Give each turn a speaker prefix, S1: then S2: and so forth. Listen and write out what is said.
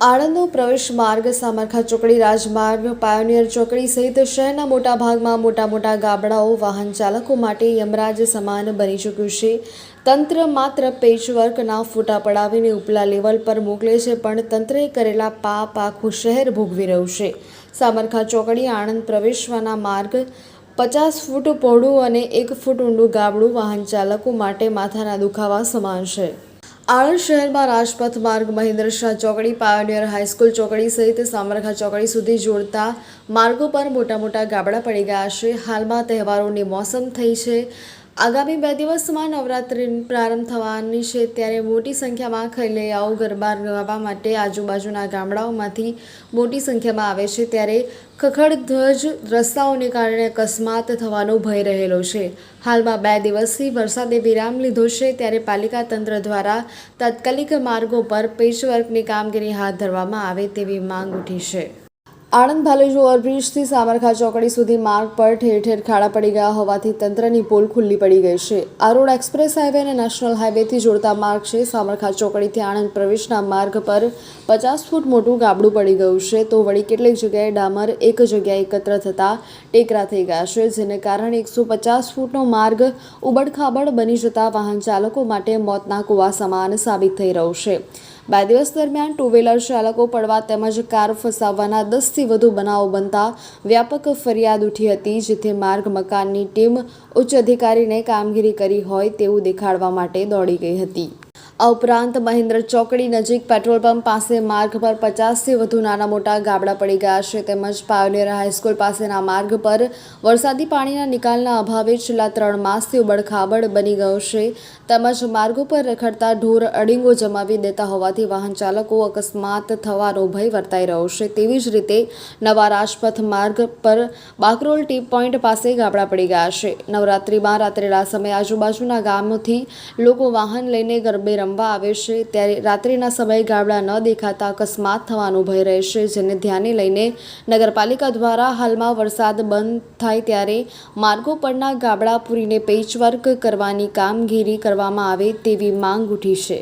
S1: આણંદનો પ્રવેશ માર્ગ સામરખા ચોકડી રાજમાર્ગ, પાયોનિયર ચોકડી સહિત શહેરના મોટા ભાગમાં મોટા મોટા ગાબડાઓ, વાહન ચાલકો માટે યમરાજ સમાન બની ચૂક્યું છે. તંત્ર માત્ર પેચવર્કના ફૂટા પડાવીને ઉપલા લેવલ પર મોકલે છે, પણ તંત્રએ કરેલા પાપ આખું શહેર ભોગવી રહ્યું છે. સામરખા ચોકડી આણંદ પ્રવેશવાના માર્ગ પચાસ ફૂટ પહોળું અને એક ફૂટ ઊંડું ગાબડું વાહન ચાલકો માટે માથાના દુખાવા સમાન છે. આણંદ શહેરમાં રાજપથ માર્ગ મહેન્દ્ર શાહ ચોકડી, પાયોનિયર હાઈસ્કૂલ ચોકડી સહિત સામરખા ચોકડી સુધી જોડતા માર્ગો પર મોટા મોટા ગાબડા પડી ગયા છે. હાલમાં તહેવારોની મોસમ થઈ છે. આગામી બે દિવસમાં નવરાત્રિ પ્રારંભ થવાની છે ત્યારે મોટી સંખ્યામાં ખૈલૈયાઓ ગરબા રમવા માટે આજુબાજુના ગામડાઓમાંથી મોટી સંખ્યામાં આવે છે ત્યારે ખખડધજ રસ્તાઓને કારણે અકસ્માત થવાનો ભય રહેલો છે. હાલમાં બે દિવસથી વરસાદે વિરામ લીધો છે ત્યારે પાલિકા તંત્ર દ્વારા તાત્કાલિક માર્ગો પર પેચવર્કની કામગીરી હાથ ધરવામાં આવે તેવી માંગ ઉઠી છે. આણંદ ભાલેજ ઓવરબ્રિજથી સામરખા ચોકડી સુધી માર્ગ પર ઠેર ઠેર ખાડા પડી ગયા હોવાથી તંત્રની પોલ ખુલ્લી પડી ગઈ છે. આ રોડ એક્સપ્રેસ હાઈવે અને નેશનલ હાઈવેથી જોડતા માર્ગ છે. સામરખા ચોકડીથી આણંદ પ્રવેશના માર્ગ પર પચાસ ફૂટ મોટું ગાબડું પડી ગયું છે. તો વળી કેટલીક જગ્યાએ ડામર એક જગ્યાએ એકત્ર થતાં ટેકરા થઈ ગયા છે, જેને કારણે એકસો પચાસ ફૂટનો માર્ગ ઉબડખાબડ બની જતા વાહન ચાલકો માટે મોતના કુવા સમાન સાબિત થઈ રહ્યું છે. બે દિવસ દરમિયાન ટુ વ્હીલર ચાલકો પડવા તેમજ કાર ફસાવવાના દસથી વધુ બનાવો બનતા વ્યાપક ફરિયાદ ઉઠી હતી, જેથી માર્ગ મકાનની ટીમ ઉચ્ચ અધિકારીને કામગીરી કરી હોય તેવું દેખાડવા માટે દોડી ગઈ હતી. આ ઉપરાંત મહેન્દ્ર ચોકડી નજીક પેટ્રોલ પંપ પાસે માર્ગ પર પચાસથી વધુ નાના મોટા ગાબડા પડી ગયા છે. તેમજ પાયોનિયર હાઈસ્કૂલ પાસેના માર્ગ પર વરસાદી પાણીના નિકાલના અભાવે છેલ્લા ત્રણ માસથી ઉબડખાબડ બની ગયો છે. તેમજ માર્ગો પર રખડતા ઢોર અડીંગો જમાવી દેતા હોવાથી વાહન ચાલકો અકસ્માત થવાનો ભય વર્તાઈ રહ્યો છે. તેવી જ રીતે નવા રાજપથ માર્ગ પર બાકરોલ ટી પોઈન્ટ પાસે ગાબડા પડી ગયા છે. નવરાત્રિમાં રાત્રેલા સમયે આજુબાજુના ગામોથી લોકો વાહન લઈને ગરબે રમવા આવે છે, ત્યારે રાત્રિના સમયે ગાબડા ન દેખાતા અકસ્માત થવાનો ભય રહેશે જેને ધ્યાને લઈને નગરપાલિકા દ્વારા હાલમાં વરસાદ બંધ થાય ત્યારે માર્ગો પરના ગાબડા પૂરીને પેચવર્ક કરવાની કામગીરી કરવામાં આવે તેવી માંગ ઉઠી છે.